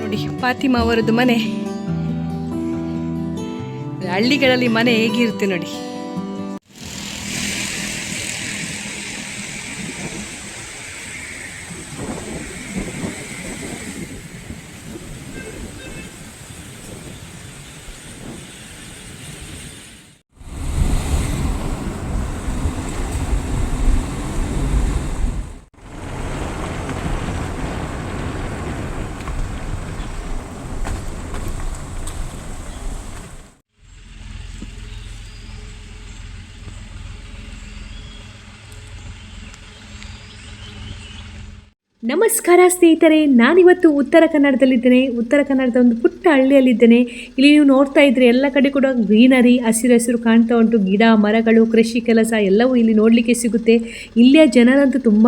ನೋಡಿ ಫಾತಿಮಾ ಅವರದ್ದು ಮನೆ. ಹಳ್ಳಿಗಳಲ್ಲಿ ಮನೆ ಹೇಗಿರುತ್ತೆ ನೋಡಿ. ನಮಸ್ಕಾರ ಸ್ನೇಹಿತರೆ, ನಾನಿವತ್ತು ಉತ್ತರ ಕನ್ನಡದಲ್ಲಿದ್ದೇನೆ. ಉತ್ತರ ಕನ್ನಡದ ಒಂದು ಪುಟ್ಟ ಹಳ್ಳಿಯಲ್ಲಿದ್ದೇನೆ. ಇಲ್ಲಿ ನೀವು ನೋಡ್ತಾ ಇದ್ರೆ ಎಲ್ಲ ಕಡೆ ಕೂಡ ಗ್ರೀನರಿ ಹಸಿರು ಹಸಿರು ಕಾಣ್ತಾ ಉಂಟು. ಗಿಡ, ಮರಗಳು, ಕೃಷಿ ಕೆಲಸ ಎಲ್ಲವೂ ಇಲ್ಲಿ ನೋಡಲಿಕ್ಕೆ ಸಿಗುತ್ತೆ. ಇಲ್ಲಿಯ ಜನರಂತೂ ತುಂಬ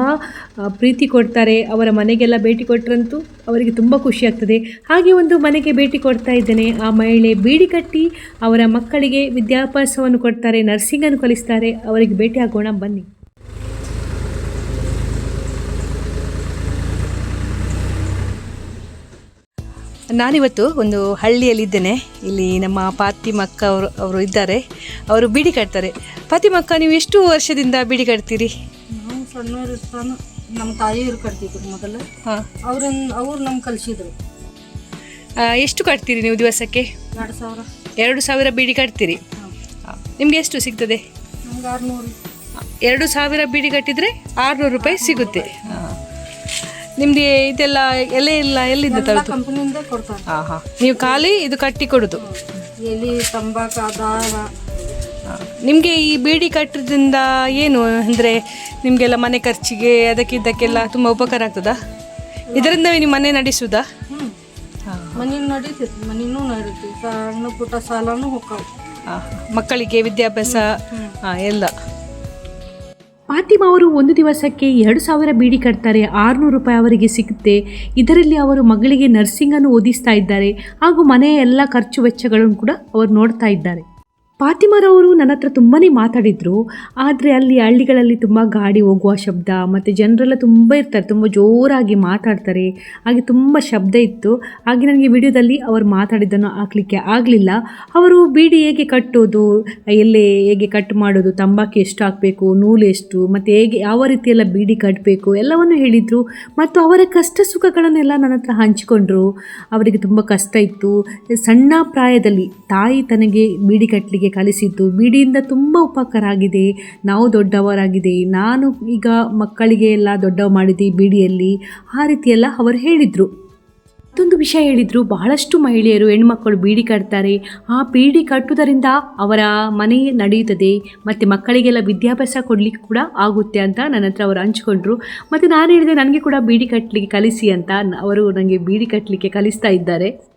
ಪ್ರೀತಿ ಕೊಡ್ತಾರೆ. ಅವರ ಮನೆಗೆಲ್ಲ ಭೇಟಿ ಕೊಟ್ಟರಂತೂ ಅವರಿಗೆ ತುಂಬ ಖುಷಿ ಆಗ್ತದೆ. ಹಾಗೆ ಒಂದು ಮನೆಗೆ ಭೇಟಿ ಕೊಡ್ತಾ ಇದ್ದೇನೆ. ಆ ಮಹಿಳೆ ಬೀಡಿ ಕಟ್ಟಿ ಅವರ ಮಕ್ಕಳಿಗೆ ವಿದ್ಯಾಭ್ಯಾಸವನ್ನು ಕೊಡ್ತಾರೆ ನರ್ಸಿಂಗನ್ನು ಕಲಿಸ್ತಾರೆ. ಅವರಿಗೆ ಭೇಟಿ ಆಗೋಣ, ಬನ್ನಿ. ನಾನಿವತ್ತು ಒಂದು ಹಳ್ಳಿಯಲ್ಲಿದ್ದೇನೆ. ಇಲ್ಲಿ ನಮ್ಮ ಪಾತಿಮಕ್ಕ ಅವರು ಅವರು ಇದ್ದಾರೆ. ಅವರು ಬೀಡಿ ಕಟ್ತಾರೆ. ಪಾತಿಮಕ್ಕ ನೀವು ಎಷ್ಟು ವರ್ಷದಿಂದ ಬೀಡಿ ಕಟ್ತೀರಿ? ನಾವು ನಮ್ಮ ತಾಯಿಯವರು ಕಟ್ತಿದ್ರು ಮೊದಲು. ಹಾಂ. ಅವ್ರನ್ನ ಅವ್ರು ನಮ್ಗೆ ಕಲಿಸಿದ್ರು. ಎಷ್ಟು ಕಟ್ತೀರಿ ನೀವು ದಿವಸಕ್ಕೆ? ಎರಡು ಸಾವಿರ. ಎರಡು ಸಾವಿರ ಬೀಡಿ ಕಟ್ತೀರಿ? ಹಾಂ. ನಿಮಗೆ ಎಷ್ಟು ಸಿಗ್ತದೆ? ನಮ್ಗೆ ಆರುನೂರು. ಎರಡು ಸಾವಿರ ಬೀಡಿ ಕಟ್ಟಿದರೆ ಆರುನೂರು ರೂಪಾಯಿ ಸಿಗುತ್ತೆ. ನಿಮಗೆ ಇದೆಲ್ಲ ಎಲೆ ಇಲ್ಲ ಎಲ್ಲಿಂದ ಎಲ್ಲ ತರೋದು? ಕಂಪ್ನಿಯಿಂದ ಕೊಡ್ತಾರೆ. ಹಾಂ ಹಾಂ ನೀವು ಖಾಲಿ ಇದು ಕಟ್ಟಿ ಕೊಡೋದು? ಎಲೆ ತಂಬಾಕು ದಾರ. ನಿಮಗೆ ಈ ಬೀಡಿ ಕಟ್ಟೋದ್ರಿಂದ ಏನು ಅಂದರೆ ನಿಮಗೆಲ್ಲ ಮನೆ ಖರ್ಚಿಗೆ ಅದಕ್ಕಿದ್ದಕ್ಕೆಲ್ಲ ತುಂಬ ಉಪಕಾರ ಆಗ್ತದಾ? ಇದರಿಂದ ನೀವು ಮನೆ ನಡೆಸುವುದಾ ಹ್ಞೂ ಮನೆ ನಡೀತೈತಿ ಮನೆನೂ ನಡೀತೈತಿ. ಸಣ್ಣ ಪುಟ್ಟ ಸಾಲನೂ ಹೋಗ್ತಾವೆ. ಹಾಂ ಮಕ್ಕಳಿಗೆ ವಿದ್ಯಾಭ್ಯಾಸ ಎಲ್ಲ. ಫಾತಿಮಾ ಅವರು ಒಂದು ದಿವಸಕ್ಕೆ ಎರಡು ಸಾವಿರ ಬೀಡಿ ಕಟ್ತಾರೆ, ಆರುನೂರು ರೂಪಾಯಿ ಅವರಿಗೆ ಸಿಗುತ್ತೆ. ಇದರಲ್ಲಿ ಅವರು ಮಗಳಿಗೆ ನರ್ಸಿಂಗನ್ನು ಓದಿಸ್ತಾ ಇದ್ದಾರೆ. ಹಾಗೂ ಮನೆಯ ಎಲ್ಲ ಖರ್ಚು ವೆಚ್ಚಗಳನ್ನು ಕೂಡ ಅವರು ನೋಡ್ತಾ ಇದ್ದಾರೆ. ಫಾತಿಮಾರವರು ನನ್ನ ಹತ್ರ ತುಂಬಾ ಮಾತಾಡಿದರು, ಆದರೆ ಅಲ್ಲಿ ಹಳ್ಳಿಗಳಲ್ಲಿ ತುಂಬ ಗಾಡಿ ಹೋಗುವ ಶಬ್ದ, ಮತ್ತು ಜನರೆಲ್ಲ ತುಂಬ ಇರ್ತಾರೆ, ತುಂಬ ಜೋರಾಗಿ ಮಾತಾಡ್ತಾರೆ. ಹಾಗೆ ತುಂಬ ಶಬ್ದ ಇತ್ತು. ಹಾಗೆ ನನಗೆ ವಿಡಿಯೋದಲ್ಲಿ ಅವರು ಮಾತಾಡಿದ್ದನ್ನು ಹಾಕಲಿಕ್ಕೆ ಆಗಲಿಲ್ಲ. ಅವರು ಬೀಡಿ ಹೇಗೆ ಕಟ್ಟೋದು ಎಲ್ಲೇ ಹೇಗೆ ಕಟ್ ಮಾಡೋದು, ತಂಬಾಕು ಎಷ್ಟು ಹಾಕಬೇಕು, ನೂಲು ಎಷ್ಟು, ಮತ್ತು ಹೇಗೆ ಯಾವ ರೀತಿಯೆಲ್ಲ ಬೀಡಿ ಕಟ್ಟಬೇಕು ಎಲ್ಲವನ್ನು ಹೇಳಿದರು. ಮತ್ತು ಅವರ ಕಷ್ಟ ಸುಖಗಳನ್ನೆಲ್ಲ ನನ್ನ ಹತ್ರ ಹಂಚಿಕೊಂಡರು. ಅವರಿಗೆ ತುಂಬ ಕಷ್ಟ ಇತ್ತು. ಸಣ್ಣ ಪ್ರಾಯದಲ್ಲಿ ತಾಯಿ ತನಗೆ ಬೀಡಿ ಕಟ್ಟಲಿಕ್ಕೆ ಕಲಿಸಿದ್ದು ಬೀಡಿಯಿಂದ ತುಂಬ ಉಪಕಾರ ಆಗಿದೆ ನಾವು ದೊಡ್ಡವರಾಗಿದೆ ನಾನು ಈಗ ಮಕ್ಕಳಿಗೆ ಎಲ್ಲ ದೊಡ್ಡವ ಮಾಡಿದ್ದೆ ಬೀಡಿಯಲ್ಲಿ. ಆ ರೀತಿಯೆಲ್ಲ ಅವರು ಹೇಳಿದರು. ಮತ್ತೊಂದು ವಿಷಯ ಹೇಳಿದರು. ಬಹಳಷ್ಟು ಮಹಿಳೆಯರು ಹೆಣ್ಮಕ್ಕಳು ಬೀಡಿ ಕಟ್ತಾರೆ. ಆ ಬೀಡಿ ಕಟ್ಟುವುದರಿಂದ ಅವರ ಮನೆ ನಡೆಯುತ್ತದೆ. ಮತ್ತು ಮಕ್ಕಳಿಗೆಲ್ಲ ವಿದ್ಯಾಭ್ಯಾಸ ಕೊಡಲಿಕ್ಕೆ ಕೂಡ ಆಗುತ್ತೆ ಅಂತ ನನ್ನ ಹತ್ರ ಅವರು ಹಂಚಿಕೊಂಡ್ರು. ಮತ್ತು ನಾನು ಹೇಳಿದೆ, ನನಗೆ ಕೂಡ ಬೀಡಿ ಕಟ್ಟಲಿಕ್ಕೆ ಕಲಿಸಿ ಅಂತ. ಅವರು ನನಗೆ ಬೀಡಿ ಕಟ್ಟಲಿಕ್ಕೆ ಕಲಿಸ್ತಾ ಇದ್ದಾರೆ.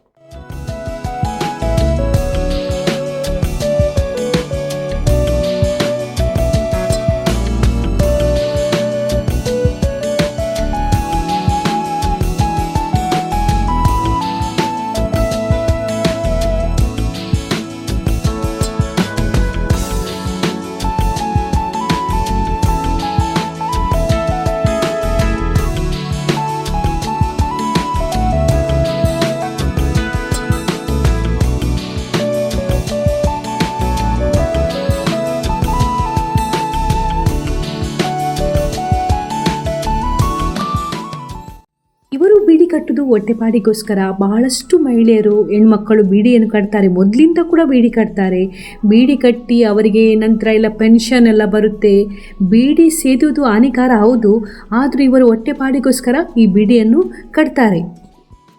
ಕಟ್ಟುವುದು ಹೊಟ್ಟೆಪಾಡಿಗೋಸ್ಕರ ಬಹಳಷ್ಟು ಮಹಿಳೆಯರು ಹೆಣ್ಮಕ್ಕಳು ಬೀಡಿಯನ್ನು ಕಟ್ತಾರೆ. ಮೊದಲಿಂದ ಕೂಡ ಬೀಡಿ ಕಟ್ತಾರೆ. ಬೀಡಿ ಕಟ್ಟಿ ಅವರಿಗೆ ನಂತರ ಎಲ್ಲ ಪೆನ್ಷನ್ ಎಲ್ಲ ಬರುತ್ತೆ. ಬೀಡಿ ಸೇದುವುದು ಹಾನಿಕಾರ ಹೌದು. ಆದರೂ ಇವರು ಹೊಟ್ಟೆಪಾಡಿಗೋಸ್ಕರ ಈ ಬೀಡಿಯನ್ನು ಕಟ್ತಾರೆ.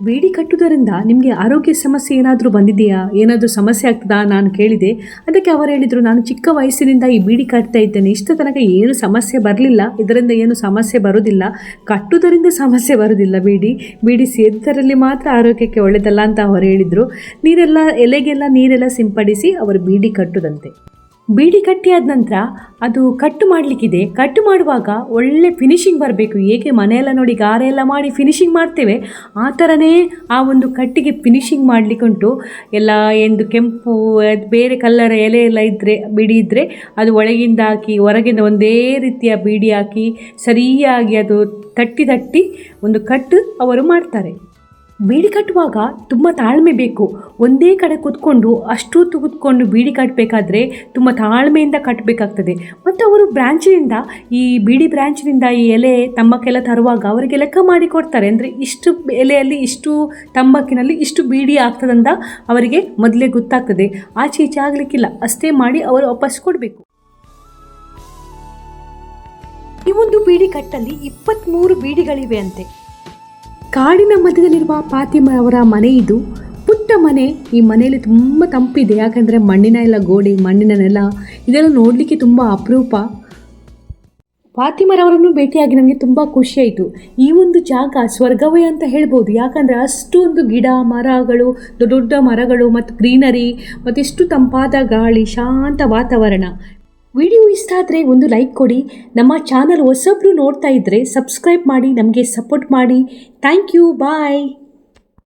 ಬೀಡಿ ಕಟ್ಟುವುದರಿಂದ ನಿಮಗೆ ಆರೋಗ್ಯ ಸಮಸ್ಯೆ ಏನಾದರೂ ಬಂದಿದೆಯಾ? ಏನಾದರೂ ಸಮಸ್ಯೆ ಆಗ್ತದಾ? ನಾನು ಕೇಳಿದೆ. ಅದಕ್ಕೆ ಅವರು ಹೇಳಿದರು, ನಾನು ಚಿಕ್ಕ ವಯಸ್ಸಿನಿಂದ ಈ ಬೀಡಿ ಕಟ್ತಾ ಇದ್ದೇನೆ. ಇಷ್ಟು ತನಕ ಏನು ಸಮಸ್ಯೆ ಬರಲಿಲ್ಲ. ಇದರಿಂದ ಏನು ಸಮಸ್ಯೆ ಬರೋದಿಲ್ಲ. ಕಟ್ಟುವುದರಿಂದ ಸಮಸ್ಯೆ ಬರೋದಿಲ್ಲ ಬೀಡಿ. ಬೀಡಿ ಸೇದರಲ್ಲಿ ಮಾತ್ರ ಆರೋಗ್ಯಕ್ಕೆ ಒಳ್ಳೆಯದಲ್ಲ ಅಂತ ಅವರು ಹೇಳಿದರು. ನೀರೆಲ್ಲ, ಎಲೆಗೆಲ್ಲ ನೀರೆಲ್ಲ ಸಿಂಪಡಿಸಿ ಅವರು ಬೀಡಿ ಕಟ್ಟುದಂತೆ. ಬೀಡಿ ಕಟ್ಟಿ ಆದ ನಂತರ ಅದು ಕಟ್ಟು ಮಾಡಲಿಕ್ಕಿದೆ. ಕಟ್ಟು ಮಾಡುವಾಗ ಒಳ್ಳೆ ಫಿನಿಶಿಂಗ್ ಬರಬೇಕು. ಏಕೆ ಮನೆಯೆಲ್ಲ ನೋಡಿ ಗಾರೆ ಎಲ್ಲ ಮಾಡಿ ಫಿನಿಶಿಂಗ್ ಮಾಡ್ತೇವೆ? ಆ ಥರನೇ ಆ ಒಂದು ಕಟ್ಟಿಗೆ ಫಿನಿಶಿಂಗ್ ಮಾಡಲಿಕ್ಕುಂಟು ಎಲ್ಲ ಎಂದು ಕೆಂಪು ಬೇರೆ ಕಲ್ಲರ್ ಎಲೆ ಎಲ್ಲ ಇದ್ದರೆ ಬಿಡಿ ಇದ್ದರೆ ಅದು ಒಳಗಿಂದ ಹಾಕಿ, ಹೊರಗಿಂದ ಒಂದೇ ರೀತಿಯ ಬೀಡಿ ಹಾಕಿ, ಸರಿಯಾಗಿ ಅದು ತಟ್ಟಿ ತಟ್ಟಿ ಒಂದು ಕಟ್ಟು ಅವರು ಮಾಡ್ತಾರೆ. ಬೀಡಿ ಕಟ್ಟುವಾಗ ತುಂಬ ತಾಳ್ಮೆ ಬೇಕು. ಒಂದೇ ಕಡೆ ಕೂತ್ಕೊಂಡು ಅಷ್ಟು ಕೂತ್ಕೊಂಡು ಬೀಡಿ ಕಟ್ಟಬೇಕಾದ್ರೆ ತುಂಬ ತಾಳ್ಮೆಯಿಂದ ಕಟ್ಟಬೇಕಾಗ್ತದೆ ಮತ್ತು ಅವರು ಬ್ರ್ಯಾಂಚಿನಿಂದ ಈ ಬೀಡಿ ಬ್ರ್ಯಾಂಚಿನಿಂದ ಈ ಎಲೆ ತಂಬಾಕೆಲ್ಲ ತರುವಾಗ ಅವರಿಗೆ ಲೆಕ್ಕ ಮಾಡಿ ಕೊಡ್ತಾರೆ. ಅಂದರೆ ಇಷ್ಟು ಎಲೆಯಲ್ಲಿ ಇಷ್ಟು ತಂಬಾಕಿನಲ್ಲಿ ಇಷ್ಟು ಬೀಡಿ ಆಗ್ತದಂತ ಅವರಿಗೆ ಮೊದಲೇ ಗೊತ್ತಾಗ್ತದೆ. ಆಚೆ ಈಚೆ ಆಗಲಿಕ್ಕಿಲ್ಲ. ಅಷ್ಟೇ ಮಾಡಿ ಅವರು ವಾಪಸ್ ಕೊಡಬೇಕು. ಈ ಒಂದು ಬೀಡಿ ಕಟ್ಟಲ್ಲಿ ಇಪ್ಪತ್ತ್ಮೂರು ಬೀಡಿಗಳಿವೆ ಅಂತೆ. ಕಾಡಿನ ಮಧ್ಯದಲ್ಲಿರುವ ಪಾತಿಮ ಅವರ ಮನೆ ಇದು. ಪುಟ್ಟ ಮನೆ, ಈ ಮನೆಯಲ್ಲಿ ತುಂಬ ತಂಪಿದೆ. ಯಾಕಂದರೆ ಮಣ್ಣಿನ ಎಲ್ಲ ಗೋಡೆ, ಮಣ್ಣಿನ ನೆಲ, ಇದೆಲ್ಲ ನೋಡಲಿಕ್ಕೆ ತುಂಬ ಅಪರೂಪ. ಫಾತಿಮರವರನ್ನು ಭೇಟಿಯಾಗಿ ನನಗೆ ತುಂಬ ಖುಷಿಯಾಯಿತು ಈ ಒಂದು ಜಾಗ ಸ್ವರ್ಗವೇ ಅಂತ ಹೇಳ್ಬೋದು. ಯಾಕಂದರೆ ಅಷ್ಟೊಂದು ಗಿಡ, ಮರಗಳು, ದೊಡ್ಡ ದೊಡ್ಡ ಮರಗಳು, ಮತ್ತು ಗ್ರೀನರಿ ಮತ್ತು ಎಷ್ಟು ತಂಪಾದ ಗಾಳಿ, ಶಾಂತ ವಾತಾವರಣ. ವಿಡಿಯೋ ಇಷ್ಟ ಆದರೆ ಒಂದು ಲೈಕ್ ಕೊಡಿ. ನಮ್ಮ ಚಾನಲ್ ಹೊಸಬ್ರು ನೋಡ್ತಾ ಇದ್ದರೆ ಸಬ್ಸ್ಕ್ರೈಬ್ ಮಾಡಿ, ನಮಗೆ ಸಪೋರ್ಟ್ ಮಾಡಿ. Thank you, bye.